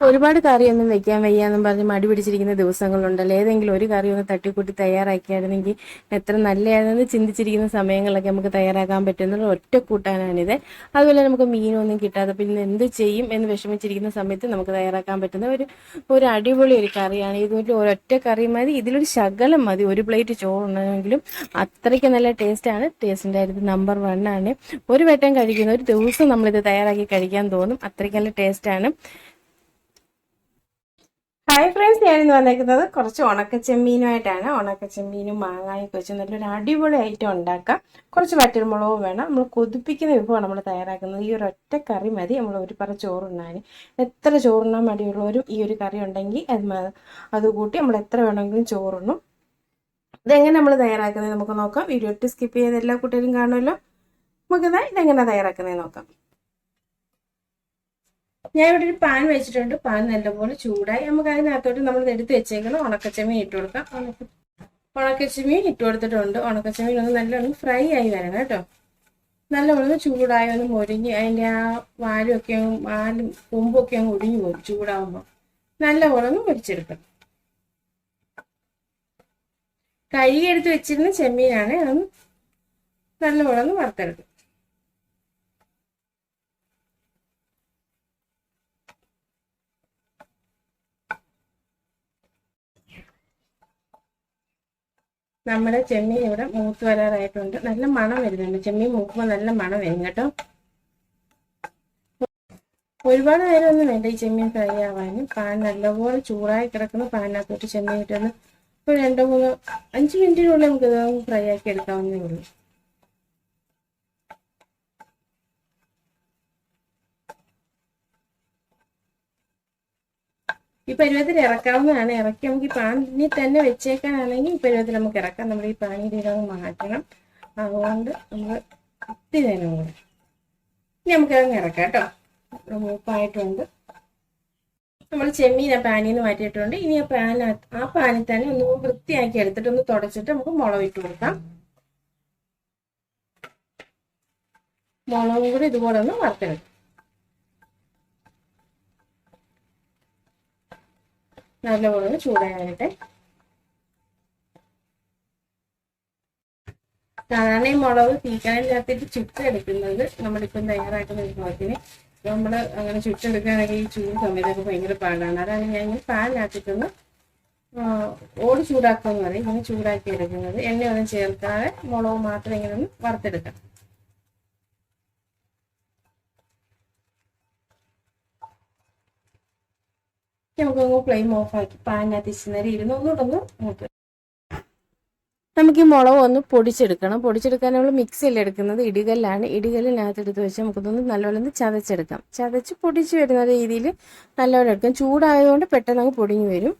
ഒരുപാട് കറിയൊന്നും വെക്കാൻ വയ്യാന്നും പറഞ്ഞ് മടി പിടിച്ചിരിക്കുന്ന ദിവസങ്ങളുണ്ടല്ലോ. ഏതെങ്കിലും ഒരു കറി ഒന്ന് തട്ടിക്കൂട്ടി തയ്യാറാക്കിയായിരുന്നെങ്കിൽ എത്ര നല്ലതാണെന്ന് ചിന്തിച്ചിരിക്കുന്ന സമയങ്ങളിലൊക്കെ നമുക്ക് തയ്യാറാക്കാൻ പറ്റുന്ന ഒറ്റ കൂട്ടാനാണിത് അതുപോലെ നമുക്ക് മീനൊന്നും കിട്ടാതെ പിന്നെ എന്ത് ചെയ്യും എന്ന് വിഷമിച്ചിരിക്കുന്ന സമയത്ത് നമുക്ക് തയ്യാറാക്കാൻ പറ്റുന്ന ഒരു ഒരു അടിപൊളി ഒരു കറിയാണ്. ഇതുപോലെ ഒരൊറ്റ കറി മതി. ഇതിലൊരു ശകലം മതി. ഒരു പ്ലേറ്റ് ചോറുണ്ടെങ്കിലും അത്രയ്ക്ക് നല്ല ടേസ്റ്റാണ്. ടേസ്റ്റിന്റെ നമ്പർ വൺ ആണ് ഒരു വട്ടം കഴിക്കുന്ന ഒരു ദിവസം നമ്മളിത് തയ്യാറാക്കി കഴിക്കാൻ തോന്നും. അത്രയ്ക്ക് നല്ല ടേസ്റ്റാണ്. ഹായ് ഫ്രണ്ട്സ് ഞാനിന്ന് വന്നേക്കുന്നത് കുറച്ച് ഉണക്കച്ചെമ്മീനുമായിട്ടാണ്. ഉണക്കച്ചെമ്മീനും മാങ്ങായൊക്കെ വെച്ച് നല്ലൊരു അടിപൊളി ഐറ്റം ഉണ്ടാക്കാം. കുറച്ച് വറ്റൽമുളകും വേണം. നമ്മൾ കൊതിപ്പിക്കുന്ന വിഭവമാണ് നമ്മൾ തയ്യാറാക്കുന്നത്. ഈ ഒരു ഒറ്റ കറി മതി. നമ്മൾ ഒരു പറ ചോറുണ്ണാൻ. എത്ര ചോറുണ്ണാൻ മടിയുള്ളവരും ഈ ഒരു കറി ഉണ്ടെങ്കിൽ അത് അതുകൂട്ടി അത് കൂട്ടി നമ്മൾ എത്ര വേണമെങ്കിലും ചോറുണ്ണും. ഇതെങ്ങനെ നമ്മൾ തയ്യാറാക്കുന്നത് നമുക്ക് നോക്കാം. വീഡിയോ ഇട്ട് സ്കിപ്പ് ചെയ്ത് എല്ലാ കുട്ടികളും കാണുമല്ലോ. നമുക്കിതാ ഇതെങ്ങനെ തയ്യാറാക്കുന്നത് നോക്കാം. ഞാൻ ഇവിടെ ഒരു പാൻ വെച്ചിട്ടുണ്ട്. പാൻ നല്ലപോലെ ചൂടായി. നമുക്ക് അതിനകത്തോട്ട് നമ്മൾ എടുത്ത് വെച്ചേക്കണം. ഉണക്കച്ചമീൻ ഇട്ട് കൊടുക്കാം. ഉണക്കച്ചമീൻ ഇട്ട് കൊടുത്തിട്ടുണ്ട്. ഉണക്കച്ചമീൻ ഒന്ന് നല്ലോണം ഫ്രൈ ആയി വരണം കേട്ടോ. നല്ലപോലെ ചൂടായി ഒന്ന് മൊരിഞ്ഞ് അതിന്റെ ആ വാലുമൊക്കെ വാലും കൊമ്പൊക്കെ അങ്ങ് ഒടിഞ്ഞു പോകും ചൂടാവുമ്പോൾ നല്ലപോലെ ഒന്ന് പൊരിച്ചെടുക്കണം കഴുകിയെടുത്ത് വെച്ചിരുന്ന ചെമ്മീനാണ് അതൊന്ന് നല്ലപോലെ ഒന്ന് വറുത്തെടുക്കും. നമ്മുടെ ചെമ്മീൻ ഇവിടെ മൂത്ത് വരാറായിട്ടുണ്ട്. നല്ല മണം വരുന്നുണ്ട്. ചെമ്മീൻ മൂക്കുമ്പോൾ നല്ല മണം വരും കേട്ടോ. ഒരുപാട് നേരമൊന്നും വേണ്ട ഈ ചെമ്മീൻ ഫ്രൈ ആവാനും. പാൻ നല്ലപോലെ ചൂടായി കിടക്കുന്ന പാനിനകത്തോട്ട് ചെമ്മീൻ ഇട്ടൊന്ന് ഇപ്പോൾ രണ്ടോ മൂന്നോ അഞ്ച് മിനിറ്റിനുള്ളിൽ നമുക്ക് ഇത് ഫ്രൈ ആക്കി എടുക്കാവുന്നേ ഉള്ളൂ. ഈ പരുവത്തിൽ ഇറക്കാവുന്നതാണ്. ഇറക്കി നമുക്ക് ഈ പാനിൽ തന്നെ വെച്ചേക്കാനാണെങ്കിൽ ഈ പരുവത്തിൽ നമുക്ക് ഇറക്കാം. നമ്മൾ ഈ പാനി ഇതങ്ങ് മാറ്റണം. അതുകൊണ്ട് നമ്മൾ കുത്തി തന്നെ കൂടെ ഇനി നമുക്ക് അതങ്ങ് ഇറക്കാം കേട്ടോ. മൂപ്പായിട്ടുണ്ട് നമ്മൾ ചെമ്മീൻ ആ പാനിൽ നിന്ന് മാറ്റിയിട്ടുണ്ട്. ഇനി ആ പാൻ ആ പാനിൽ തന്നെ ഒന്ന് വൃത്തിയാക്കി എടുത്തിട്ട് ഒന്ന് തുടച്ചിട്ട് നമുക്ക് മുളക് ഇട്ട് കൊടുക്കാം. മുളകും കൂടി ഇതുപോലെ ഒന്ന് വറുത്തെടുക്കാം. നല്ലപോലെ ചൂടാകട്ടെ സാധാരണ ഈ മുളക് തീക്കനലിനകത്തിട്ട് ചുട്ടെടുക്കുന്നത് നമ്മളിപ്പം തയ്യാറാക്കുന്ന വിഭവത്തിന് നമ്മൾ അങ്ങനെ ചുട്ടെടുക്കുകയാണെങ്കിൽ ഈ ചൂട് സമയത്തൊക്കെ ഭയങ്കര പാടാണ്. അതാണ് ഞാൻ ഇങ്ങനെ പാനിനകത്തിട്ടൊന്ന് ഓട് ചൂടാക്കുക എന്ന് പറയും. ഇങ്ങനെ ചൂടാക്കി എടുക്കുന്നത്. എണ്ണയൊന്നും ചേർക്കാതെ മുളക് മാത്രം ഇങ്ങനെ ഒന്ന് വറുത്തെടുക്കാം നമുക്കൊന്ന് ഫ്ലെയിം ഓഫ് ആക്കി പാനിനകത്ത് ഇച്ചിരി ഇരുന്ന്. ഒന്നുകൂടൊന്ന് നോക്കി. നമുക്ക് ഈ മുളക് ഒന്ന് പൊടിച്ചെടുക്കണം. പൊടിച്ചെടുക്കാൻ നമ്മൾ മിക്സിയിൽ എടുക്കുന്നത്? ഇടികല്ലാണ്. ഇടികല്ലിനകത്ത് എടുത്ത് വെച്ച് നമുക്കിതൊന്ന് നല്ലപോലെ ഒന്ന് ചതച്ചെടുക്കാം. ചതച്ച് പൊടിച്ച് വരുന്ന രീതിയിൽ നല്ലപോലെ എടുക്കാം. ചൂടായതുകൊണ്ട് പെട്ടെന്ന് അങ്ങ് പൊടിഞ്ഞു വരും.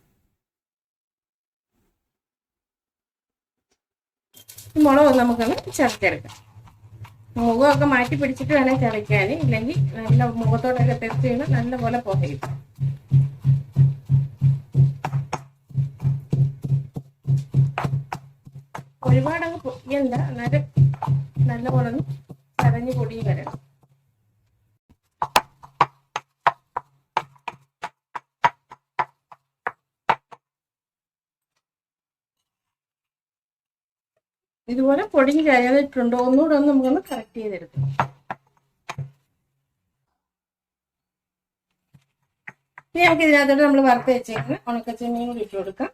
മുളക് നമുക്കൊന്ന് ചതച്ചെടുക്കാം. മുഖമൊക്കെ മാറ്റി പിടിച്ചിട്ട് വേണം ചതയ്ക്കാൻ. ഇല്ലെങ്കിൽ നല്ല മുഖത്തോടൊക്കെ തെറിച്ച് വീണ് നല്ലപോലെ പുകയും. ഒരുപാട് അങ്ങ് പൊടിയണ്ട എന്നാലും നല്ലപോലെ ഒന്ന് കരഞ്ഞ് പൊടിയും വരണം. ഇതുപോലെ പൊടിഞ്ഞ് കരഞ്ഞിട്ടുണ്ടോ? ഒന്നുകൂടെ ഒന്ന് നമുക്കൊന്ന് കറക്റ്റ് ചെയ്തെടുക്കണം ഇനി നമുക്ക് ഇതിനകത്തോട്ട് നമ്മൾ വറുത്ത് വെച്ചേക്കുന്ന ഉണക്കച്ചെമ്മീൻ കൂടി ഇട്ട് കൊടുക്കാം.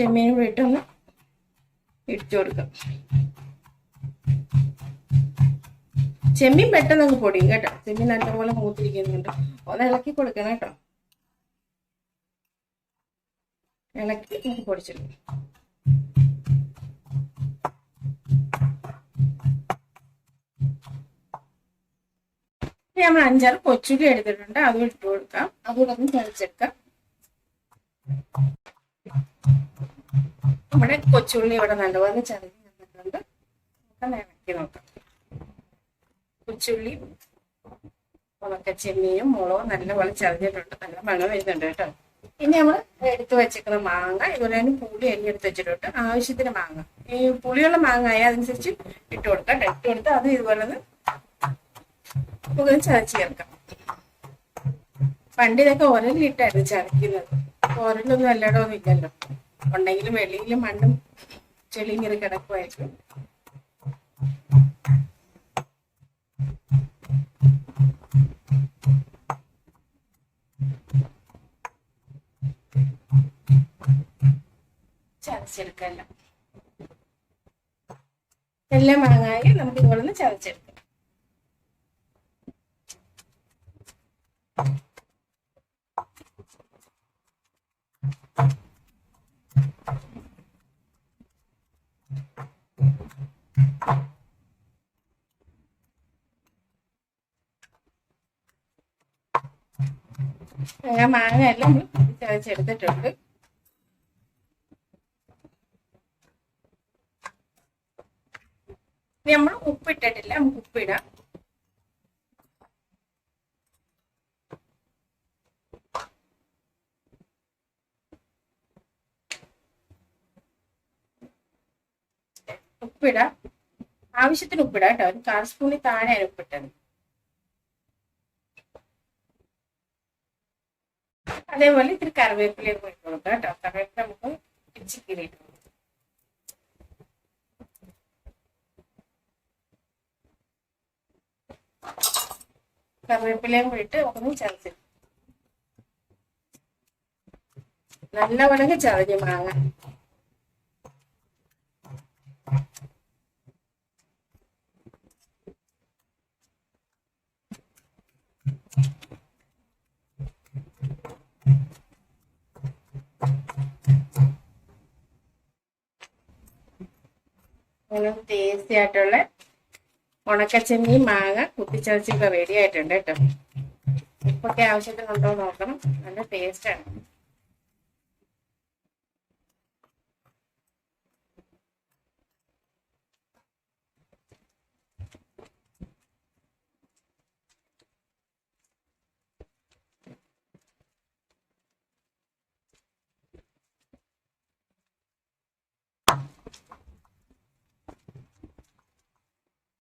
ചെമ്മീനും കൂടി ഇട്ടൊന്ന് ഇടിച്ചു കൊടുക്കാം. ചെമ്മീൻ പെട്ടെന്ന് അങ്ങ് പൊടിയും കേട്ടോ. ചെമ്മീൻ നല്ലപോലെ മൂത്തിരിക്കുന്നുണ്ട്. ഒന്ന് ഇളക്കി കൊടുക്കണം കേട്ടോ. ഇളക്കി നമുക്ക് പൊടിച്ചെടുക്കും നമ്മൾ അഞ്ചാറ് കൊച്ചുള്ളി എടുത്തിട്ടുണ്ട്. അതും ഇട്ട് കൊടുക്കാം. അതുകൂടെ ഒന്ന് നമ്മുടെ കൊച്ചുള്ളി ഇവിടെ നല്ലപോലെ ചതഞ്ഞ് നിന്നിട്ടുണ്ട്. നമുക്ക് ഇളക്കി നോക്കാം. കൊച്ചുള്ളി ഉണക്കച്ചെമ്മിയും മുളകും നല്ലപോലെ ചതഞ്ഞിട്ടുണ്ട്. നല്ല മണം വരുന്നുണ്ട് കേട്ടോ. ഇനി നമ്മൾ എടുത്തു വെച്ചേക്കുന്ന മാങ്ങ ഇതുപോലെ തന്നെ പുളി അരി എടുത്ത് വെച്ചിട്ടുണ്ട്. ആവശ്യത്തിന് മാങ്ങ. ഈ പുളിയുള്ള മാങ്ങ ആയ അതനുസരിച്ച് ഇട്ട് കൊടുക്കാം ഇട്ട് കൊടുത്ത് അത് ഇതുപോലെ ഒന്ന് ചതച്ച് ചേർക്കാം. പണ്ട് ഇതൊക്കെ ഉരലിട്ടായിരുന്നു ചതയ്ക്കുന്നത്. ഒരലൊന്നും അല്ലടൊന്നും ഇല്ലല്ലോ ഉണ്ടെങ്കിലും വെളിയിൽ മണ്ണും ചെളിയും കയറി കിടക്കുമായിരിക്കും ചതച്ചെടുക്കല്ല എല്ലാം മാങ്ങായി നമുക്ക് ഇതുപോലെ ഒന്ന് ചതച്ചെടുക്കാം. അങ്ങനെ മാങ്ങ എല്ലാം ചതച്ചെടുത്തിട്ടുണ്ട് നമ്മൾ ഉപ്പിട്ടിട്ടില്ല നമുക്ക് ഉപ്പിടാം. ഉപ്പിടാം. ആവശ്യത്തിന് ഉപ്പിടാം കേട്ടോ. ഒരു കാൽ സ്പൂണിൽ താഴെയാണ് ഉപ്പിട്ടത്. അതേപോലെ ഇത്തിരി കറിവേപ്പിലയും കൂടി ഇട്ട് കൊടുക്കുക കേട്ടോ. കറിവേപ്പില നമുക്ക് ഇച്ചി കീറിയിട്ട് കറിവേപ്പിലയും കൂടിയിട്ട് ഒന്ന് ചതച്ച് നല്ല ഉണങ്ങി ചതഞ്ഞ് മാങ്ങ ടേസ്റ്റി ആയിട്ടുള്ള ഉണക്കച്ചെമ്മീൻ മാങ്ങ കുത്തിച്ചതച്ചൊക്കെ റെഡി ആയിട്ടുണ്ട് കേട്ടോ. ഉപ്പൊക്കെ ആവശ്യത്തിനുണ്ടോ നോക്കണം. നല്ല ടേസ്റ്റാണ്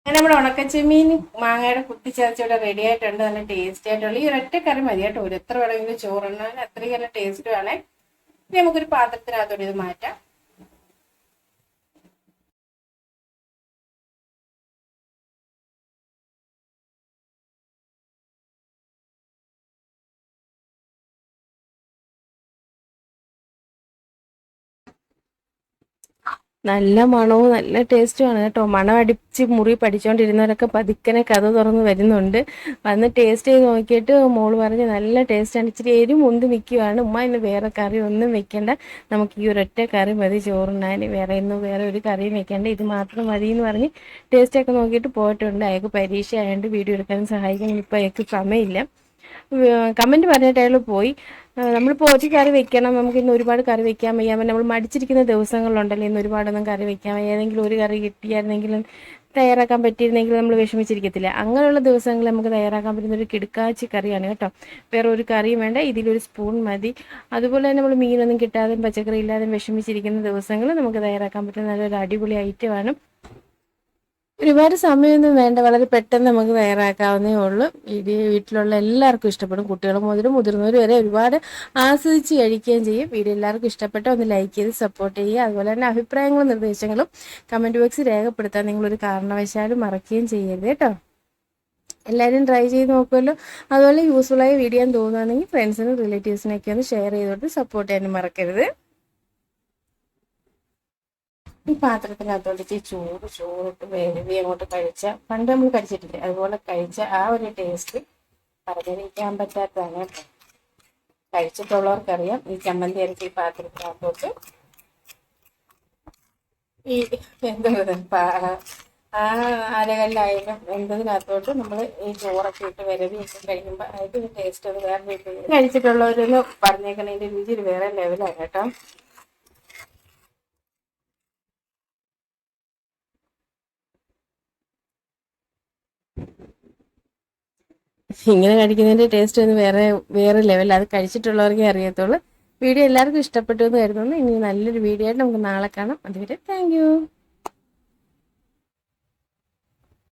അങ്ങനെ നമ്മുടെ ഉണക്കച്ചെമ്മീൻ മാങ്ങയുടെ കുത്തിച്ചതച്ചിവിടെ റെഡി ആയിട്ടുണ്ട്. നല്ല ടേസ്റ്റി ആയിട്ടുള്ള ഈ ഒരൊറ്റ കറി മതി കേട്ടോ. ഒരു എത്ര വേണമെങ്കിലും ചോറുണ്ണാൻ അത്രയും നല്ല ടേസ്റ്റ് വേണേ ഇനി നമുക്കൊരു പാത്രത്തിനകത്തോടെ ഇത് മാറ്റാം. നല്ല മണവും നല്ല ടേസ്റ്റുമാണ് കേട്ടോ. മണം അടിച്ച് മുറി പഠിച്ചുകൊണ്ടിരുന്നവരൊക്കെ പതുക്കനെ കഥ തുറന്ന് വരുന്നുണ്ട്. വന്ന് ടേസ്റ്റ് ചെയ്ത് നോക്കിയിട്ട് മോൾ പറഞ്ഞ് നല്ല ടേസ്റ്റാണ് ഇച്ചിരി എരി മുന്ത് നിൽക്കുവാണ് ഉമ്മ ഇന്ന് വേറെ കറി ഒന്നും വെക്കേണ്ട. നമുക്ക് ഈ ഒരൊറ്റ കറി മതി ചോറുണ്ണാൻ. വേറെ ഇന്ന് വേറെ ഒരു കറിയും വെക്കേണ്ട. ഇത് മാത്രം മതി എന്ന് പറഞ്ഞ് ടേസ്റ്റൊക്കെ നോക്കിയിട്ട് പോയിട്ടുണ്ട്. അയാൾക്ക് പരീക്ഷ ആയതുകൊണ്ട് വീഡിയോ എടുക്കാൻ സഹായിക്കാൻ ഇപ്പോൾ അയാൾക്ക് സമയമില്ല. കമന്റ് പറഞ്ഞിട്ട് അയാൾ പോയി. നമ്മളിപ്പോൾ പോറ്റി കറി വെക്കണം. നമുക്ക് ഇന്ന് ഒരുപാട് കറി വെക്കാൻ വയ്യ. നമ്മൾ മടിച്ചിരിക്കുന്ന ദിവസങ്ങളുണ്ടല്ലോ. ഇന്ന് ഒരുപാടൊന്നും കറി വെക്കാൻ വയ്യ. ഏതെങ്കിലും ഒരു കറി കിട്ടിയായിരുന്നെങ്കിലും തയ്യാറാക്കാൻ പറ്റിയിരുന്നെങ്കിൽ നമ്മൾ വിഷമിച്ചിരിക്കത്തില്ല. അങ്ങനെയുള്ള ദിവസങ്ങളിൽ നമുക്ക് തയ്യാറാക്കാൻ പറ്റുന്ന ഒരു കിടുക്കാച്ചി കറിയാണ് കേട്ടോ. വേറെ ഒരു കറിയും വേണ്ട. ഇതിലൊരു സ്പൂൺ മതി. അതുപോലെ തന്നെ നമ്മൾ മീനൊന്നും കിട്ടാതെയും പച്ചക്കറി ഇല്ലാതെയും വിഷമിച്ചിരിക്കുന്ന ദിവസങ്ങൾ നമുക്ക് തയ്യാറാക്കാൻ പറ്റുന്ന നല്ലൊരു അടിപൊളി ഐറ്റമാണ് ഒരുപാട് സമയമൊന്നും വേണ്ട. വളരെ പെട്ടെന്ന് നമുക്ക് തയ്യാറാക്കാവുന്നേ ഉള്ളൂ. ഇത് വീട്ടിലുള്ള എല്ലാവർക്കും ഇഷ്ടപ്പെടും. കുട്ടികൾ മുതൽ മുതിർന്നവർ വരെ ഒരുപാട് ആസ്വദിച്ച് കഴിക്കുകയും ചെയ്യും. വീഡിയോ എല്ലാവർക്കും ഇഷ്ടപ്പെട്ട ഒന്ന് ലൈക്ക് ചെയ്ത് സപ്പോർട്ട് ചെയ്യുക. അതുപോലെ തന്നെ അഭിപ്രായങ്ങളും നിർദ്ദേശങ്ങളും കമന്റ് ബോക്സിൽ രേഖപ്പെടുത്താൻ നിങ്ങളൊരു കാരണവശാലും മറക്കുകയും ചെയ്യരുത് കേട്ടോ. എല്ലാവരും ട്രൈ ചെയ്ത് നോക്കുമല്ലോ. അതുപോലെ യൂസ്ഫുള്ളായ വീഡിയോ തോന്നുകയാണെങ്കിൽ ഫ്രണ്ട്സിനും റിലേറ്റീവ്സിനൊക്കെ ഒന്ന് ഷെയർ ചെയ്തോട്ട് സപ്പോർട്ട് ചെയ്യാനും മറക്കരുത്. ഈ പാത്രത്തിനകത്തോട്ട് ചൂട് ചൂടിട്ട് വേവി അങ്ങോട്ട് കഴിച്ച പണ്ട് നമ്മൾ കഴിച്ചിട്ടില്ല? അതുപോലെ കഴിച്ച ആ ഒരു ടേസ്റ്റ് പറഞ്ഞിരിക്കാൻ പറ്റാത്തതാണ് കഴിച്ചിട്ടുള്ളവർക്കറിയാം ഈ ചമ്മന്തി അരച്ച് ഈ പാത്രത്തിനകത്തോട്ട്. ഈ എന്താ ആ അരകല്ലായാലും എന്തതിനകത്തോട്ട് നമ്മൾ ഈ ചോറൊക്കെ ഇട്ട് വിരവി ഒക്കെ കഴിക്കുമ്പോൾ അതിന്റെ ടേസ്റ്റ് അത് വേറെ കഴിച്ചിട്ടുള്ളവരൊന്ന് പറഞ്ഞേക്കണതിന്റെ രുചി വേറെ ലെവലാണ് കേട്ടോ. ഇങ്ങനെ കഴിക്കുന്നതിന്റെ ടേസ്റ്റ് ഒന്ന് വേറെ വേറെ ലെവൽ അത് കഴിച്ചിട്ടുള്ളവർക്കേ അറിയത്തുള്ളൂ. വീഡിയോ എല്ലാവർക്കും ഇഷ്ടപ്പെട്ടു എന്ന് കരുതുന്നു. ഇനി നല്ലൊരു വീഡിയോ ആയിട്ട് നമുക്ക് നാളെ കാണാം. അതുവരെ താങ്ക്